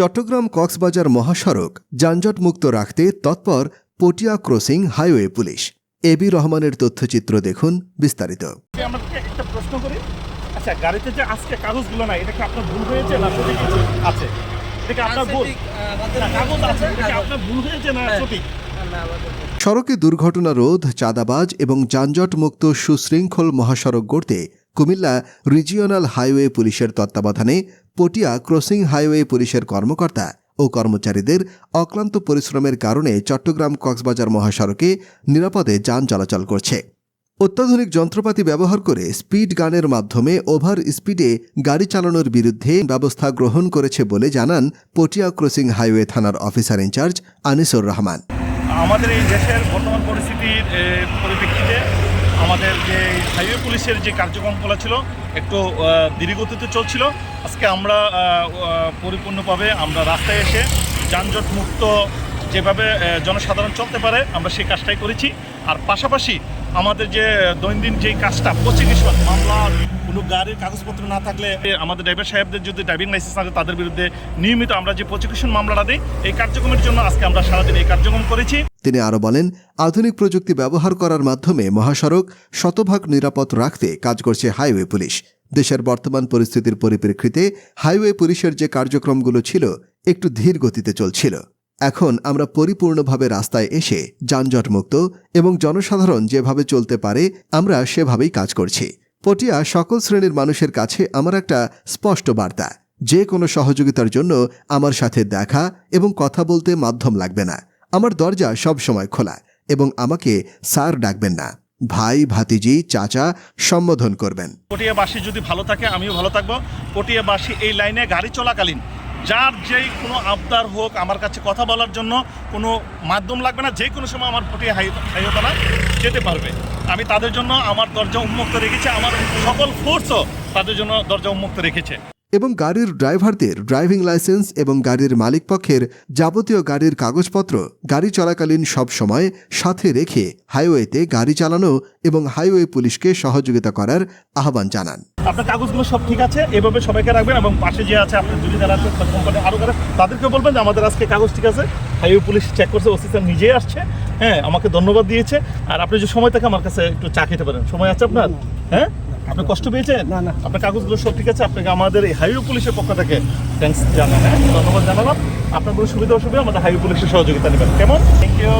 চট্টগ্রাম কক্সবাজার মহাসড়ক যানজটমুক্ত রাখতে তৎপর Patiya crossing highway police. A রহমানের তথ্যচিত্র দেখুন বিস্তারিত। একটা প্রশ্ন করি? আচ্ছা গাড়িতে যে আজকে কাগজগুলো নাই এটা কি আপনার ভুল হয়েছে না সঠিক? আছে। এটা কি আপনার ভুল? কাগজ আছে। এটা কি আপনার ভুল হয়েছে না সঠিক? সড়কে দুর্ঘটনা রোধ চাঁদাবাজ এবং যানজটমুক্ত সুশৃঙ্খল মহাসড়ক গড়তে কুমিল্লা রিজিওনাল হাইওয়ে পুলিশের তত্ত্বাবধানে পটিয়া ক্রসিং হাইওয়ে পুলিশের কর্মকর্তা ও কর্মচারীদের অক্লান্ত পরিশ্রমের কারণে চট্টগ্রাম কক্সবাজার মহাসড়কে নিরাপদে যান চলাচল করছে। অত্যাধুনিক যন্ত্রপাতি ব্যবহার করে স্পিড গানের মাধ্যমে ওভার স্পিডে গাড়ি চালানোর বিরুদ্ধে ব্যবস্থা গ্রহণ করেছে বলে জানান পটিয়া ক্রসিং হাইওয়ে থানার officer in charge Anisur Rahman. আমাদের এই দেশের বর্তমান পরিস্থিতির পরিপ্রেক্ষিতে আমাদের যে হাইওয়ে পুলিশের যে কার্যক্রমগুলো ছিল, একটু দীর্ঘতিতে চলছিল। আজকে আমরা পরিপূর্ণভাবে আমরা রাস্তায় এসে যানজট মুক্ত যেভাবে জনসাধারণ চলতে পারে, আমরা সেই কাজটাই করেছি। আর পাশাপাশি আমাদের যে দৈনন্দিন যে কাজটা, প্রসিকিউশন, মামলা, কোনো গাড়ির কাগজপত্র না থাকলে আমাদের ড্রাইভার সাহেবদের যদি ড্রাইভিং লাইসেন্স আছে তাদের বিরুদ্ধে নিয়মিত আমরা যে প্রসিকিউশন মামলাটা দিই, এই কার্যক্রমের জন্য আজকে আমরা সারাদিন এই কার্যক্রম করেছি। তিনি আরও বলেন, আধুনিক প্রযুক্তি ব্যবহার করার মাধ্যমে মহাসড়ক শতভাগ নিরাপদ রাখতে কাজ করছে হাইওয়ে পুলিশ। দেশের বর্তমান পরিস্থিতির পরিপ্রেক্ষিতে হাইওয়ে পুলিশের যে কার্যক্রমগুলো ছিল, একটু ধীর গতিতে চলছিল। এখন আমরা পরিপূর্ণভাবে রাস্তায় এসে যানজটমুক্ত এবং জনসাধারণ যেভাবে চলতে পারে, আমরা সেভাবেই কাজ করছি। পটিয়া সকল শ্রেণির মানুষের কাছে আমার একটা স্পষ্ট বার্তা। যে কোনো সহযোগিতার জন্য আমার সাথে দেখা এবং কথা বলতে মাধ্যম লাগবে না। আমার দরজা সব সময় খোলা এবং আমাকে স্যার ডাকবেন না। ভাই, ভাতিজি, চাচা সম্বোধন করবেন। পটিয়াবাসী যদি ভালো থাকে, আমিও ভালো থাকব। পটিয়াবাসী এই লাইনে গাড়ি চলাকালীন যার যেই কোনো আবদার হোক, আমার কাছে কথা বলার জন্য কোনো মাধ্যম লাগবে না যে কোনো সময় আমার প্রতি হাই হাইওয়ে যেতে পারবে। আমি তাদের জন্য আমার দরজা উন্মুক্ত রেখেছি, আমার সকল ফোর্সও তাদের জন্য দরজা উন্মুক্ত রেখেছে। এবং গাড়ির ড্রাইভারদের ড্রাইভিং লাইসেন্স এবং গাড়ির মালিকপক্ষের যাবতীয় গাড়ির কাগজপত্র গাড়ি চলাকালীন সব সময় সাথে রেখে হাইওয়েতে গাড়ি চালানো এবং হাইওয়ে পুলিশকে সহযোগিতা করার আহ্বান জানান। আপনার কাগজগুলো সব ঠিক আছে? এভাবে সবাইকে রাখবেন এবং পাশে যে আছে আপনার যদি যারা আছে কোম্পানি আরও করে তাদেরকে বলবেন যে আমাদের আজকে কাগজ ঠিক আছে। হাইওয়ে পুলিশ চেক করছে, ওসি স্যার নিজেই আসছে। হ্যাঁ আমাকে ধন্যবাদ দিয়েছে। আর আপনি যে সময় থাকে আমার কাছে একটু চা খেতে পারেন। সময় আছে আপনার? হ্যাঁ? আপনি কষ্ট পেয়েছেন? না না। আপনার কাগজগুলো সব ঠিক আছে আপনাকে আমাদের এই হাইওয়ে পুলিশের পক্ষ থেকে থ্যাংকস জানান। হ্যাঁ ধন্যবাদ জানালাম। আপনার কোনো সুবিধা অসুবিধা আমাদের হাইওয়ে পুলিশের সহযোগিতা নেবেন। কেমন? Thank you